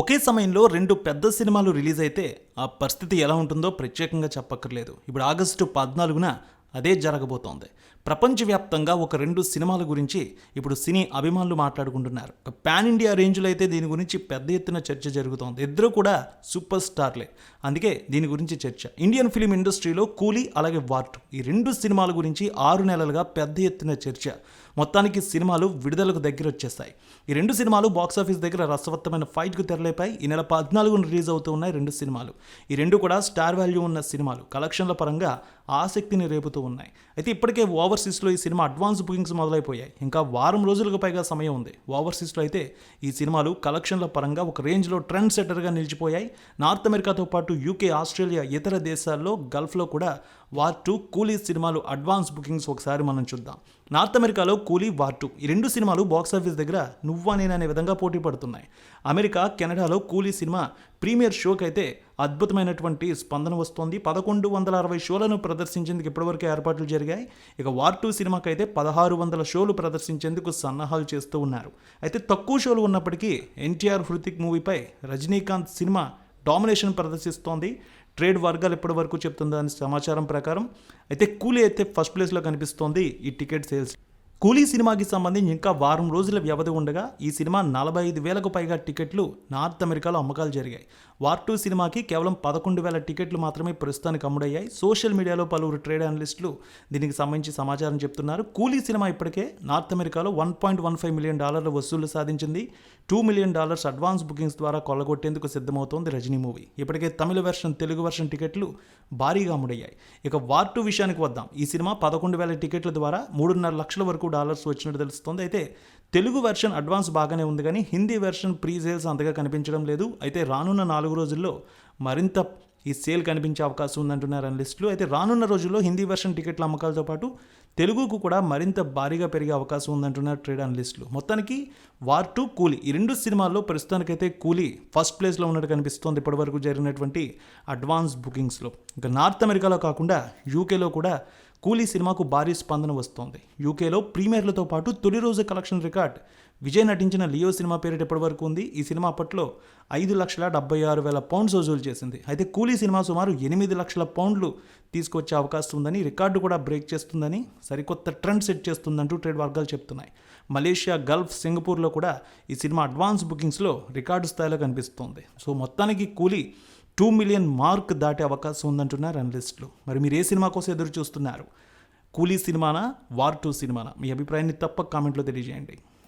ఒకే సమయంలో రెండు పెద్ద సినిమాలు రిలీజ్ అయితే ఆ పరిస్థితి ఎలా ఉంటుందో ప్రత్యేకంగా చెప్పక్కర్లేదు. ఇప్పుడు ఆగస్టు పద్నాలుగున అదే జరగబోతోంది. ప్రపంచవ్యాప్తంగా ఒక రెండు సినిమాల గురించి ఇప్పుడు సినీ అభిమానులు మాట్లాడుకుంటున్నారు. పాన్ ఇండియా రేంజ్లో అయితే దీని గురించి పెద్ద ఎత్తున చర్చ జరుగుతోంది. ఇద్దరు కూడా సూపర్ స్టార్లే. అందుకే దీని గురించి చర్చ. ఇండియన్ ఫిలిం ఇండస్ట్రీలో కూలీ అలాగే వార్టు ఈ రెండు సినిమాల గురించి ఆరు నెలలుగా పెద్ద ఎత్తున చర్చ. మొత్తానికి సినిమాలు విడుదలకు దగ్గర వచ్చేస్తాయి. ఈ రెండు సినిమాలు బాక్సాఫీస్ దగ్గర రసవత్తమైన ఫైట్కు తెరలేపాయి. ఈ నెల పద్నాలుగున రిలీజ్ అవుతూ ఉన్నాయి రెండు సినిమాలు. ఈ రెండు కూడా స్టార్ వాల్యూ ఉన్న సినిమాలు. కలెక్షన్ల పరంగా ఆసక్తిని రేపుతూ ఉన్నాయి. అయితే ఇప్పటికే ఓవర్సీస్లో ఈ సినిమా అడ్వాన్స్ బుకింగ్స్ మొదలైపోయాయి. ఇంకా వారం రోజులకు పైగా సమయం ఉంది. ఓవర్సీస్లో అయితే ఈ సినిమాలు కలెక్షన్ల పరంగా ఒక రేంజ్లో ట్రెండ్ సెటర్గా నిలిచిపోయాయి. నార్త్ అమెరికాతో పాటు యూకే ఆస్ట్రేలియా ఇతర దేశాల్లో గల్ఫ్లో కూడా వార్ టూ కూలీ సినిమాలు అడ్వాన్స్ బుకింగ్స్ ఒకసారి మనం చూద్దాం. నార్త్ అమెరికాలో కూలీ వార్ టూ. ఈ రెండు సినిమాలు బాక్సాఫీస్ దగ్గర నువ్వా నేననే విధంగా పోటీ పడుతున్నాయి. అమెరికా కెనడాలో కూలీ సినిమా ప్రీమియర్ షోకి అయితే అద్భుతమైనటువంటి స్పందన వస్తోంది. పదకొండు వందల అరవై షోలను ప్రదర్శించేందుకు ఇప్పటివరకు ఏర్పాట్లు జరిగాయి. ఇక వార్ టూ సినిమాకి అయితే పదహారు వందల షోలు ప్రదర్శించేందుకు సన్నాహాలు చేస్తూ ఉన్నారు. అయితే తక్కువ షోలు ఉన్నప్పటికీ ఎన్టీఆర్ హృతిక్ మూవీపై రజనీకాంత్ సినిమా డామినేషన్ ప్రదర్శిస్తోంది. ట్రేడ్ వర్గాలు ఇప్పటి వరకు చెప్తుందని సమాచారం ప్రకారం అయితే కూలీ అయితే ఫస్ట్ ప్లేస్లో కనిపిస్తోంది ఈ టికెట్ సేల్స్. కూలీ సినిమాకి సంబంధించి ఇంకా వారం రోజుల వ్యవధి ఉండగా ఈ సినిమా నలభై ఐదు వేలకు పైగా టికెట్లు నార్త్ అమెరికాలో అమ్మకాలు జరిగాయి. వార్ టూ సినిమాకి కేవలం పదకొండు వేల టికెట్లు మాత్రమే ప్రస్తుతానికి అమ్ముడయ్యాయి. సోషల్ మీడియాలో పలువురు ట్రేడ్ అనలిస్టులు దీనికి సంబంధించి సమాచారం చెప్తున్నారు. కూలీ సినిమా ఇప్పటికే నార్త్ అమెరికాలో one point one five million డాలర్ల వసూళ్ళు సాధించింది. Two million dollars advance bookings ద్వారా కొల్లగొట్టేందుకు సిద్ధమవుతోంది రజనీ మూవీ. ఇప్పటికే తమిళ వెర్షన్ తెలుగు వెర్షన్ టికెట్లు భారీగా అమ్ముడయ్యాయి. ఇక వార్ టూ విషయానికి వద్దాం. ఈ సినిమా పదకొండు వేల టికెట్ల ద్వారా మూడున్నర లక్షల వరకు వరకు డాలర్స్ వచ్చినట్టు తెలుస్తుంది. అయితే తెలుగు వెర్షన్ అడ్వాన్స్ బాగానే ఉంది కానీ హిందీ వెర్షన్ ప్రీ సేల్స్ అంతగా కనిపించడం లేదు. అయితే రానున్న నాలుగు రోజుల్లో మరింత ఈ సేల్ కనిపించే అవకాశం ఉందంటున్నారు అనలిస్టులు అయితే రానున్న రోజుల్లో హిందీ వెర్షన్ టికెట్ల అమ్మకాలతో పాటు తెలుగుకు కూడా మరింత భారీగా పెరిగే అవకాశం ఉందంటున్నారు ట్రేడ్ అనలిస్టులు మొత్తానికి వార్ టూ కూలీ ఈ రెండు సినిమాల్లో ప్రస్తుతానికైతే కూలీ ఫస్ట్ ప్లేస్లో ఉన్నట్టు కనిపిస్తోంది ఇప్పటివరకు జరిగినటువంటి అడ్వాన్స్ బుకింగ్స్లో ఇంకా నార్త్ అమెరికాలో కాకుండా యూకేలో కూడా కూలీ సినిమాకు భారీ స్పందన వస్తోంది. యూకేలో ప్రీమియర్లతో పాటు తొలి రోజు కలెక్షన్ రికార్డ్. విజయ్ నటించిన లియో సినిమా పేరిట ఇప్పటివరకు ఉంది? ఈ సినిమా అప్పట్లో ఐదు లక్షల డెబ్బై ఆరు వేల పౌండ్స్ వసూలు చేసింది. అయితే కూలీ సినిమా సుమారు ఎనిమిది లక్షల పౌండ్లు తీసుకొచ్చే అవకాశం ఉందని రికార్డు కూడా బ్రేక్ చేస్తుందని సరికొత్త ట్రెండ్ సెట్ చేస్తుందంటూ ట్రేడ్ వర్గాలు చెప్తున్నాయి. మలేషియా గల్ఫ్ సింగపూర్లో కూడా ఈ సినిమా అడ్వాన్స్ బుకింగ్స్లో రికార్డు స్థాయిలో కనిపిస్తోంది. సో మొత్తానికి కూలీ టూ మిలియన్ మార్క్ దాటే అవకాశం ఉందంటున్నారు అనలిస్టులు మరి మీరు ఏ సినిమా కోసం ఎదురు చూస్తున్నారు కూలీ సినిమానా? వార్ టూ సినిమానా? మీ అభిప్రాయాన్ని తప్పక కామెంట్లో తెలియజేయండి.